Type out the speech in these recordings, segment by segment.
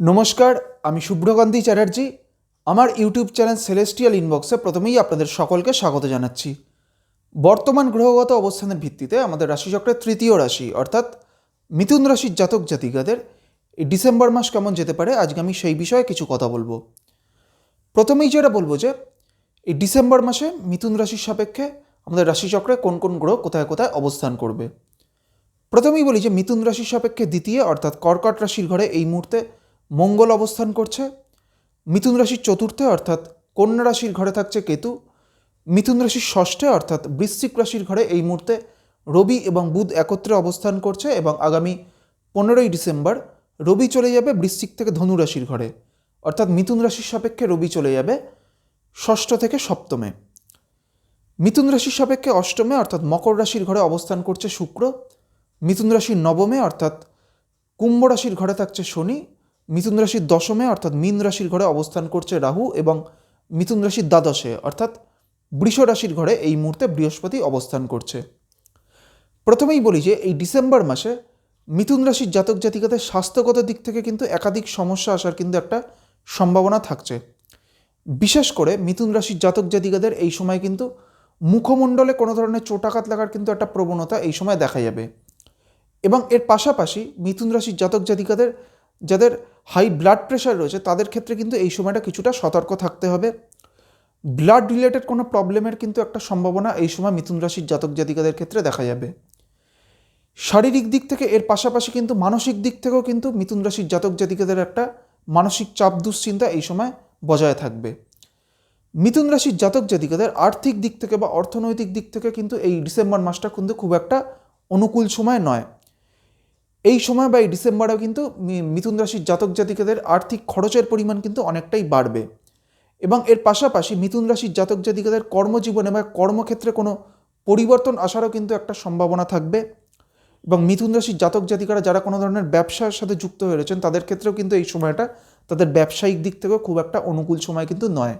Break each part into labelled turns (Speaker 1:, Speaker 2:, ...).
Speaker 1: নমস্কার, আমি শুভ্রকান্তি চ্যাটার্জি। আমার ইউটিউব চ্যানেল সেলেস্টিয়াল ইনবক্সে প্রথমেই আপনাদের সকলকে স্বাগত জানাচ্ছি। বর্তমান গ্রহগত অবস্থানের ভিত্তিতে আমাদের রাশিচক্রের তৃতীয় রাশি, অর্থাৎ মিথুন রাশির জাতক জাতিকাদের এই ডিসেম্বর মাস কেমন যেতে পারে, আজকে আমি সেই বিষয়ে কিছু কথা বলব। প্রথমেই যেটা বলব যে, এই ডিসেম্বর মাসে মিথুন রাশির সাপেক্ষে আমাদের রাশিচক্রে কোন কোন গ্রহ কোথায় কোথায় অবস্থান করবে। প্রথমেই বলি যে, মিথুন রাশির সাপেক্ষে দ্বিতীয়, অর্থাৎ কর্কট রাশির ঘরে এই মুহূর্তে মঙ্গল অবস্থান করছে। মিথুন রাশির চতুর্থে অর্থাৎ কন্যা রাশির ঘরে থাকছে কেতু। মিথুন রাশির ষষ্ঠে অর্থাৎ বৃশ্চিক রাশির ঘরে এই মুহূর্তে রবি এবং বুধ একত্রে অবস্থান করছে এবং আগামী পনেরোই ডিসেম্বর রবি চলে যাবে বৃশ্চিক থেকে ধনু রাশির ঘরে। অর্থাৎ মিথুন রাশির সাপেক্ষে রবি চলে যাবে ষষ্ঠ থেকে সপ্তমে। মিথুন রাশির সাপেক্ষে অষ্টমে অর্থাৎ মকর রাশির ঘরে অবস্থান করছে শুক্র। মিথুন রাশির নবমে অর্থাৎ কুম্ভ রাশির ঘরে থাকছে শনি। মিথুন রাশির দশমে, অর্থাৎ মীন রাশির ঘরে অবস্থান করছে রাহু এবং মিথুন রাশির দ্বাদশে, অর্থাৎ বৃষ রাশির ঘরে এই মুহূর্তে বৃহস্পতি অবস্থান করছে। প্রথমেই বলি যে এই ডিসেম্বর মাসে মিথুন রাশির জাতক জাতিকাদের স্বাস্থ্যগত দিক থেকে কিন্তু একাধিক সমস্যা আসার কিন্তু একটা সম্ভাবনা থাকছে। বিশেষ করে মিথুন রাশির জাতক জাতিকাদের এই সময় কিন্তু মুখমণ্ডলে কোনো ধরনের চোটাঘাত লাগার কিন্তু একটা প্রবণতা এই সময় দেখা যাবে। এবং এর পাশাপাশি মিথুন রাশির জাতক জাতিকাদের যাদের হাই ব্লাড প্রেশার রয়েছে, তাদের ক্ষেত্রে কিন্তু এই সময়টা কিছুটা সতর্ক থাকতে হবে। ব্লাড রিলেটেড কোনো প্রবলেমের কিন্তু একটা সম্ভাবনা এই সময় মিথুন রাশির জাতক জাতিকাদের ক্ষেত্রে দেখা যাবে। শারীরিক দিক থেকে এর পাশাপাশি কিন্তু মানসিক দিক থেকেও কিন্তু মিথুন রাশির জাতক জাতিকাদের একটা মানসিক চাপ দুশ্চিন্তা এই সময় বজায় থাকবে। মিথুন রাশির জাতক জাতিকাদের আর্থিক দিক থেকে বা অর্থনৈতিক দিক থেকে কিন্তু এই ডিসেম্বর মাসটা কিন্তু খুব একটা অনুকূল সময় নয়। এই সময় বা এই ডিসেম্বরেও কিন্তু মিথুন রাশির জাতক জাতিকাদের আর্থিক খরচের পরিমাণ কিন্তু অনেকটাই বাড়বে। এবং এর পাশাপাশি মিথুন রাশির জাতক জাতিকাদের কর্মজীবনে বা কর্মক্ষেত্রে কোনো পরিবর্তন আসারও কিন্তু একটা সম্ভাবনা থাকবে। এবং মিথুন রাশির জাতক জাতিকারা যারা কোনো ধরনের ব্যবসার সাথে যুক্ত হয়ে রয়েছেন, তাদের ক্ষেত্রেও কিন্তু এই সময়টা তাদের ব্যবসায়িক দিক থেকেও খুব একটা অনুকূল সময় কিন্তু নয়।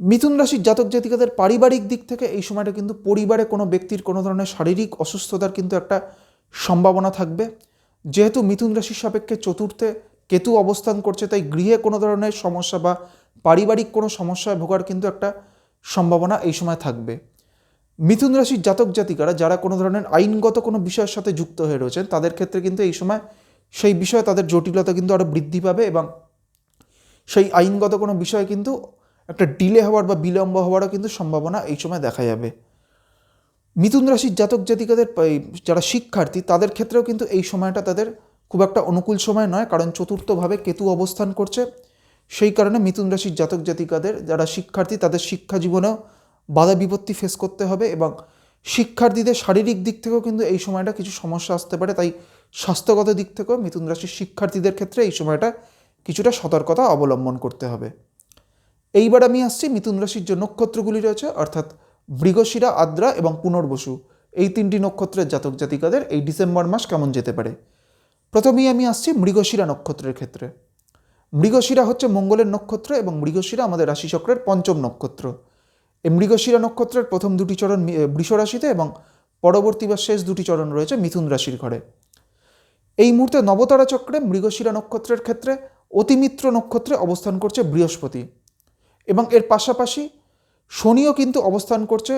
Speaker 1: মিথুন রাশির জাতক জাতিকাদের পারিবারিক দিক থেকে এই সময়টা কিন্তু পরিবারে কোনো ব্যক্তির কোনো ধরনের শারীরিক অসুস্থতার কিন্তু একটা সম্ভাবনা থাকবে। যেহেতু মিথুন রাশির সাপেক্ষে চতুর্থে কেতু অবস্থান করছে, তাই গৃহে কোনো ধরনের সমস্যা বা পারিবারিক কোনো সমস্যায় ভোগার কিন্তু একটা সম্ভাবনা এই সময় থাকবে। মিথুন রাশির জাতক জাতিকারা যারা কোনো ধরনের আইনগত কোনো বিষয়ের সাথে যুক্ত হয়ে রয়েছেন, তাদের ক্ষেত্রে কিন্তু এই সময় সেই বিষয়ে তাদের জটিলতা কিন্তু আরও বৃদ্ধি পাবে এবং সেই আইনগত কোনো বিষয়ে কিন্তু একটা ডিলে হওয়ার বা বিলম্ব হওয়ারও কিন্তু সম্ভাবনা এই সময় দেখা যাবে। মিথুন রাশির জাতক জাতিকাদের যারা শিক্ষার্থী, তাদের ক্ষেত্রেও কিন্তু এই সময়টা তাদের খুব একটা অনুকূল সময় নয়, কারণ চতুর্থভাবে কেতু অবস্থান করছে। সেই কারণে মিথুন রাশির জাতক জাতিকাদের, যারা শিক্ষার্থী, তাদের শিক্ষা জীবনেও বাধা বিপত্তি ফেস করতে হবে এবং শিক্ষার্থীদের শারীরিক দিক থেকেও কিন্তু এই সময়টা কিছু সমস্যা আসতে পারে। তাই স্বাস্থ্যগত দিক থেকেও মিথুন রাশির শিক্ষার্থীদের ক্ষেত্রে এই সময়টা কিছুটা সতর্কতা অবলম্বন করতে হবে। এইবার আমি আসছি মিথুন রাশির যে নক্ষত্রগুলি রয়েছে, অর্থাৎ মৃগশিরা আদ্রা এবং পুনর্বসু। এই তিনটি নক্ষত্রের জাতক জাতিকাদের এই ডিসেম্বর মাস কেমন যেতে পারে? প্রথমেই আমি আসছি মৃগশিরা নক্ষত্রের ক্ষেত্রে। মৃগশিরা হচ্ছে মঙ্গলের নক্ষত্র এবং মৃগশিরা আমাদের রাশিচক্রের পঞ্চম নক্ষত্র। এই মৃগশিরা নক্ষত্রের প্রথম দুটি চরণ বৃষ রাশিতে এবং পরবর্তী বা শেষ দুটি চরণ রয়েছে মিথুন রাশির ঘরে। এই মুহূর্তে নবতারা চক্রে মৃগশিরা নক্ষত্রের ক্ষেত্রে অতিমিত্র নক্ষত্রে অবস্থান করছে বৃহস্পতি এবং এর পাশাপাশি শনিও কিন্তু অবস্থান করছে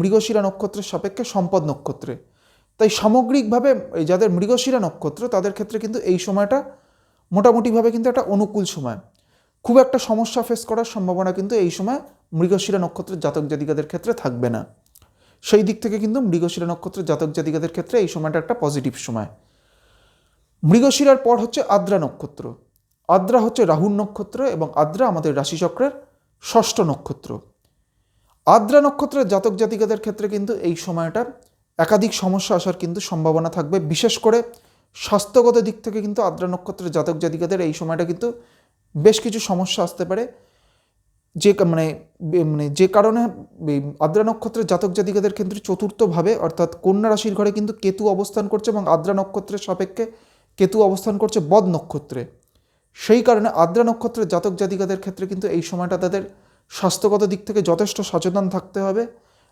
Speaker 1: মৃগশিরা নক্ষত্রের সাপেক্ষে সম্পদ নক্ষত্রে। তাই সামগ্রিকভাবে যাদের মৃগশিরা নক্ষত্র, তাদের ক্ষেত্রে কিন্তু এই সময়টা মোটামুটিভাবে কিন্তু একটা অনুকূল সময়। খুব একটা সমস্যা ফেস করার সম্ভাবনা কিন্তু এই সময় মৃগশিরা নক্ষত্রের জাতক জাতিকাদের ক্ষেত্রে থাকবে না। সেই দিক থেকে কিন্তু মৃগশিরা নক্ষত্রের জাতক জাতিকাদের ক্ষেত্রে এই সময়টা একটা পজিটিভ সময়। মৃগশিরার পর হচ্ছে আদ্রা নক্ষত্র। আদ্রা হচ্ছে রাহুর নক্ষত্র এবং আদ্রা আমাদের রাশিচক্রের ষষ্ঠ নক্ষত্র। আদ্রা নক্ষত্রের জাতক জাতিকাদের ক্ষেত্রে কিন্তু এই সময়টা একাধিক সমস্যা আসার কিন্তু সম্ভাবনা থাকবে। বিশেষ করে স্বাস্থ্যগত দিক থেকে কিন্তু আদ্রা নক্ষত্রের জাতক জাতিকাদের এই সময়টা কিন্তু বেশ কিছু সমস্যা আসতে পারে। যে মানে মানে যে কারণে আদ্রা নক্ষত্রের জাতক জাতিকাদের ক্ষেত্রে চতুর্থভাবে, অর্থাৎ কন্যা রাশির ঘরে কিন্তু কেতু অবস্থান করছে এবং আদ্রা নক্ষত্রের সাপেক্ষে কেতু অবস্থান করছে বদ নক্ষত্রে। সেই কারণে আদ্রা নক্ষত্রের জাতক জাতিকাদের ক্ষেত্রে কিন্তু এই সময়টা তাদের স্বাস্থ্যগত দিক থেকে যথেষ্ট সচেতন থাকতে হবে।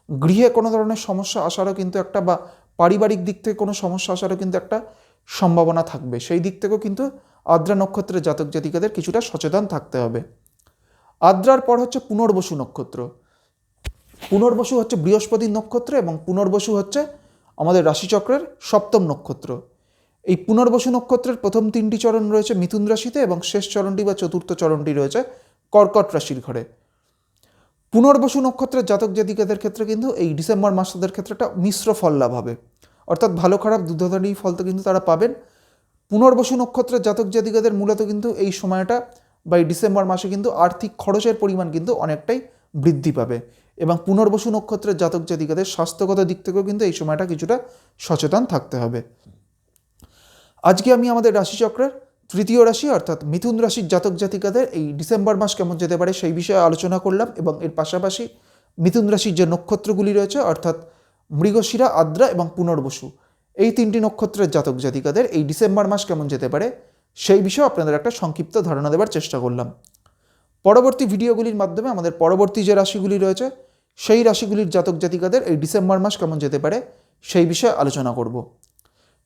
Speaker 1: গৃহে কোনো ধরনের সমস্যা আসারও কিন্তু একটা বা পারিবারিক দিক থেকে কোনো সমস্যা আসারও কিন্তু একটা সম্ভাবনা থাকবে। সেই দিক থেকেও কিন্তু আদ্রা নক্ষত্রের জাতক জাতিকাদের কিছুটা সচেতন থাকতে হবে। আদ্রার পর হচ্ছে পুনর্বসু নক্ষত্র। পুনর্বসু হচ্ছে বৃহস্পতির নক্ষত্র এবং পুনর্বসু হচ্ছে আমাদের রাশিচক্রের সপ্তম নক্ষত্র। এই পুনর্বসু নক্ষত্রের প্রথম তিনটি চরণ রয়েছে মিথুন রাশিতে এবং শেষ চরণটি বা চতুর্থ চরণটি রয়েছে কর্কট রাশির ঘরে। পুনর্বসু নক্ষত্রের জাতক জাতিকাদের ক্ষেত্রে কিন্তু এই ডিসেম্বর মাস তাদের ক্ষেত্রে একটা মিশ্র ফল লাভ হবে। অর্থাৎ ভালো খারাপ দুধারি ফল তো কিন্তু তারা পাবেন। পুনর্বসু নক্ষত্রের জাতক জাতিকাদের মূলত কিন্তু এই সময়টা বা এই ডিসেম্বর মাসে কিন্তু আর্থিক খরচের পরিমাণ কিন্তু অনেকটাই বৃদ্ধি পাবে এবং পুনর্বসু নক্ষত্রের জাতক জাতিকাদের স্বাস্থ্যগত দিক থেকেও কিন্তু এই সময়টা কিছুটা সচেতন থাকতে হবে। আজকে আমি আমাদের রাশিচক্রের তৃতীয় রাশি অর্থাৎ মিথুন রাশির জাতক জাতিকাদের এই ডিসেম্বর মাস কেমন যেতে পারে সেই বিষয়ে আলোচনা করলাম এবং এর পাশাপাশি মিথুন রাশির যে নক্ষত্রগুলি রয়েছে অর্থাৎ মৃগশিরা, আদ্রা এবং পুনর্বসু, এই তিনটি নক্ষত্রের জাতক জাতিকাদের এই ডিসেম্বর মাস কেমন যেতে পারে সেই বিষয়ে আপনাদের একটা সংক্ষিপ্ত ধারণা দেওয়ার চেষ্টা করলাম। পরবর্তী ভিডিওগুলির মাধ্যমে আমাদের পরবর্তী যে রাশিগুলি রয়েছে, সেই রাশিগুলির জাতক জাতিকাদের এই ডিসেম্বর মাস কেমন যেতে পারে সেই বিষয়ে আলোচনা করব।